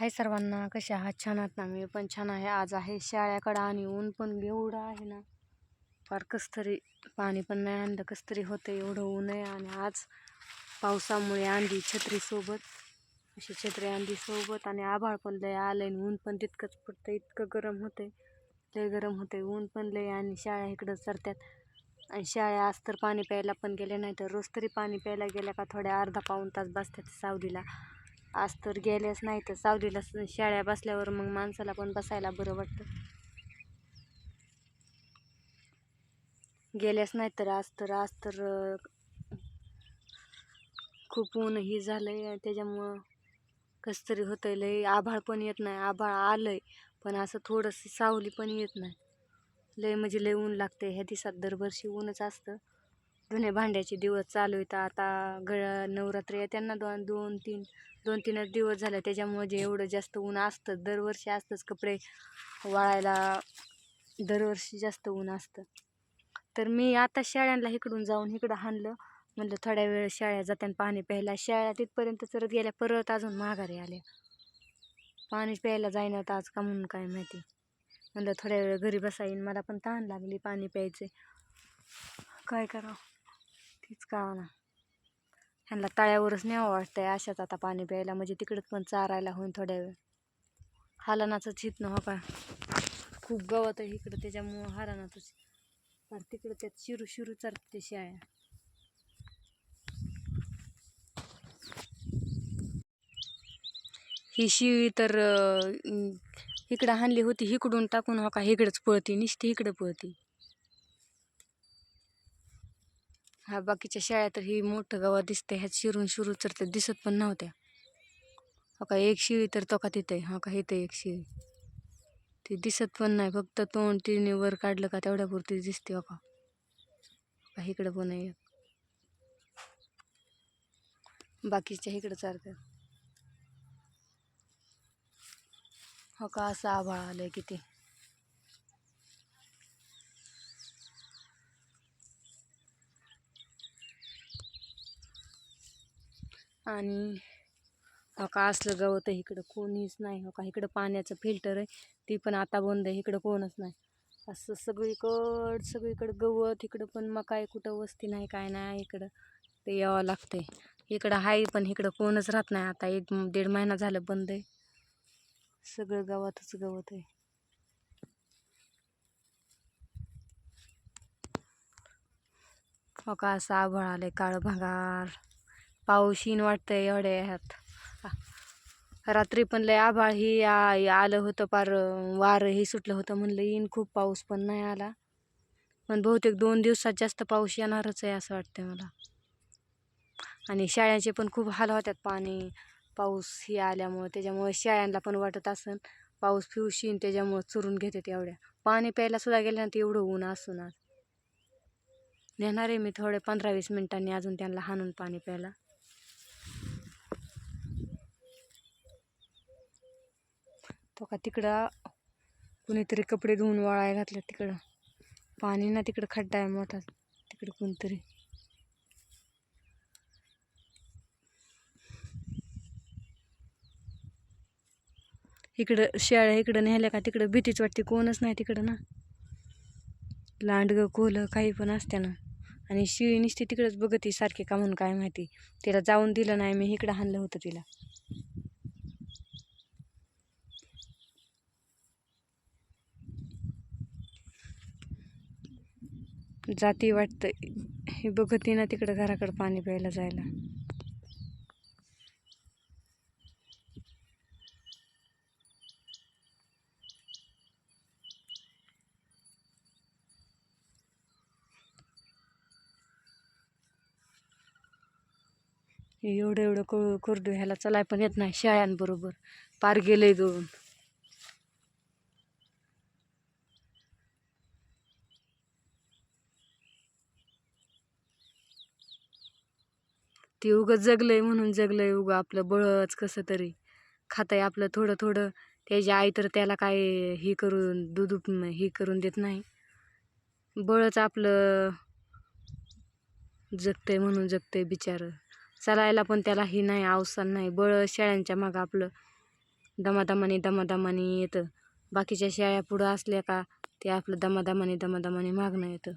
हाय सर्वांना कसे आहात? छान आहात ना? मी पण छान आहे. आज आहे शाळ्याकडं आणि ऊन पण एवढं आहे ना फार कसतरी पाणी पण नाही आणलं कसतरी होतं एवढं ऊन आहे. आणि आज पावसामुळे आणली छत्रीसोबत अशी छत्री आणली सोबत आणि आभाळ पण लय आलं आणि ऊन पण तितकंच पडतं इतकं गरम होतं लय गरम होतं ऊन पण लय आणि शाळा इकडं सरत्यात. आणि शाळा आज तर पाणी प्यायला पण गेले नाही तर रोज तरी पाणी प्यायला गेल्या का थोड्या अर्धा पाऊण तास बसतात सावलीला. आज तर गेल्याच नाही तर सावलीला शाळ्या बसल्यावर मग माणसाला पण बसायला बरं वाटतं. गेल्याच नाही तर आज तर आज तर खूप ऊन ही झालंय त्याच्यामुळं कसं तरी होतंय. लय आभाळ पण येत नाही. आभाळ आलंय पण असं थोडंसं सावली पण येत नाही. लय म्हणजे लय ऊन लागते ह्या दिवसात दरवर्षी ऊनच असतं. जुने भांड्याचे दिवस चालू आहेत. आता ग नवरात्री आहे त्यांना दोन दोन तीन दोन तीनच दिवस झाले. त्याच्यामुळे जे एवढं जास्त ऊन असतं दरवर्षी असतंच कपडे वाळायला दरवर्षी जास्त ऊन असतं. तर मी आता शाळ्यांना इकडून जाऊन इकडं हाणलं. म्हणलं थोड्या वेळ शाळ्या जात्यानं पाणी प्यायला. शाळा तिथपर्यंत चरत गेल्या परत अजून माघारी आल्या पाणी प्यायला जाईना आज का म्हणून काय माहिती. म्हणलं थोड्या वेळ घरी बसा येईन मला पण तहान लागली पाणी प्यायचे. काय करावं? तीच कळा ना ह्यांना तळ्यावरच न्यावं वाटतंय अशाच आता पाणी प्यायला म्हणजे तिकडंच पण चारायला होईन थोड्या वेळ. हालनाचंच हित हो का? खूप गवत आहे इकडं त्याच्यामुळं हालनाचंच. फार तिकडं त्यात शिरू शिरू चरते शाळा ही शिळी तर इकडं हाणली होती इकडून टाकून हो का इकडंच पळती निसती इकडं पळती. हा बाकीच्या शाळा तर ही मोठं गावात दिसते ह्यात शिरून शिरू तर ते दिसत पण नव्हत्या. हो का एक शिळी तर तो का तिथे? हा का इथे एक शिळी. ती दिसत पण नाही. फक्त तोंड तिने वर काढलं का तेवढ्यापुरती दिसते हो का? इकडं पण आहे. एक. बाकीच्या इकडं चालतात हो का असं आभाळ आलंय किती. आणि हो का असलं गवत आहे इकडं कोणीच नाही. हो का इकडं पाण्याचं फिल्टर आहे ती पण आता बंद आहे इकडं कोणच नाही. असं सगळीकडं सगळीकडं गवत इकडं पण मका कुठं वस्ती नाही काय नाही इकडं ते यावं लागतंय. इकडं आहे पण इकडं कोणच राहत नाही. आता एक दीड महिना झालं बंद आहे. सगळं गवतच गवत आहे. हो का असं आभाळ आहे काळं भंगार पाऊस येईन वाटतंय एवढ्या ह्यात. रात्री पण लय आभाळ ही आलं होतं पार वारं हे सुटलं होतं म्हणलं येईन खूप पाऊस पण नाही आला. पण बहुतेक दोन दिवसात जास्त पाऊस येणारच आहे असं वाटतंय मला. आणि शाळ्यांचे पण खूप हाल होतात पाणी पाऊस ही आल्यामुळं त्याच्यामुळे शाळांना पण वाटत असन पाऊस पिऊशीन त्याच्यामुळं चुरून घेतात एवढ्या. पाणी प्यायला सुद्धा गेल्यानंतर एवढं ऊन असून आज. नेणार आहे मी थोडे पंधरा वीस मिनिटांनी अजून त्यांना हाणून पाणी प्यायला. तो का तिकडं कुणीतरी कपडे धुवून वाळाय घातले तिकडं. पाणी ना तिकडं खड्डा आहे मोठा. तिकडं कोणतरी. इकडं शेळ्या इकडं न्यायला का? तिकडं भीतीच वाटते. कोणच नाही तिकडं ना. लांडगं कोलं काही पण असते ना आणि शिळी निसते तिकडंच बघते सारखे सारखी का म्हणून काय माहिती. तिला जाऊन दिलं नाही मी इकडं हाणलं होतं तिला. जाती वाटतं. हे बघत ना तिकडं घराकडं पाणी प्यायला जायला. एवढं एवढं को कोरडू ह्याला चलाय पण येत नाही शाळांबरोबर. पार गेलंय दोन. ते उगं जगलंय म्हणून जगलंय उगं आपलं बळच कसं तरी. खातंय आपलं थोडं थोडं. त्याची आई तर त्याला काय हे करून दूध हे करून देत नाही. बळच आपलं जगतंय म्हणून जगतंय बिचारं. चालायला पण त्याला ही नाही अवसान नाही. बळ शेळ्यांच्या मागं आपलं दमादमाने दमादमाने येतं. बाकीच्या शेळ्या पुढं असल्या का ते आपलं दमादमाने दमादमाने मागणं येतं.